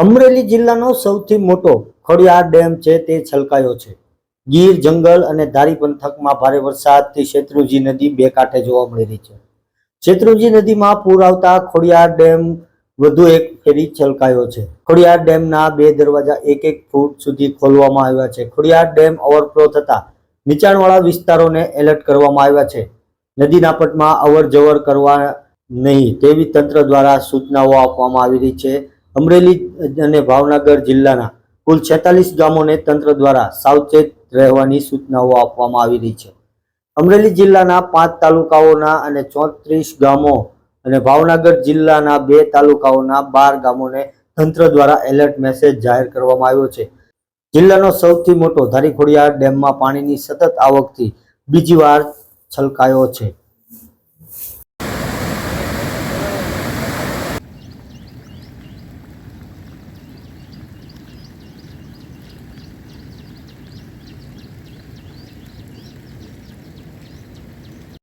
અમરેલી જિલ્લાનો સૌથી મોટો ખોડિયાર ડેમ છે તે છલકાયો છે. ગીર, જંગલ અને ધારી પંથકમાં ભારે વરસાદથી શેત્રુંજી નદી બે કાંઠે જોવા મળી રહી છે. શેત્રુંજી નદીમાં પૂર આવતા ખોડિયાર ડેમ વધુ એક ફેરી છલકાયો છે. ખોડિયાર ડેમના બે દરવાજા એક એક ફૂટ સુધી ખોલવામાં આવ્યા છે. ખોડિયાર ડેમ ઓવરફ્લો થતા નીચાણવાળા વિસ્તારોને એલર્ટ કરવામાં આવ્યા છે. નદીના પટમાં અવર જવર કરવા નહીં તેવી તંત્ર દ્વારા સૂચનાઓ આપવામાં આવી રહી છે. અમરેલી અને ભાવનગર જિલ્લાના કુલ છેતાલીસ ગામોને તંત્ર દ્વારા સાવચેત રહેવાની સૂચનાઓ આપવામાં આવી રહી છે. અમરેલી જિલ્લાના પાંચ તાલુકાઓના અને ચોત્રીસ ગામો અને ભાવનગર જિલ્લાના બે તાલુકાઓના બાર ગામોને તંત્ર દ્વારા એલર્ટ મેસેજ જાહેર કરવામાં આવ્યો છે. જિલ્લાનો સૌથી મોટો ધારીખોડિયા ડેમમાં પાણીની સતત આવકથી બીજી વાર છલકાયો છે.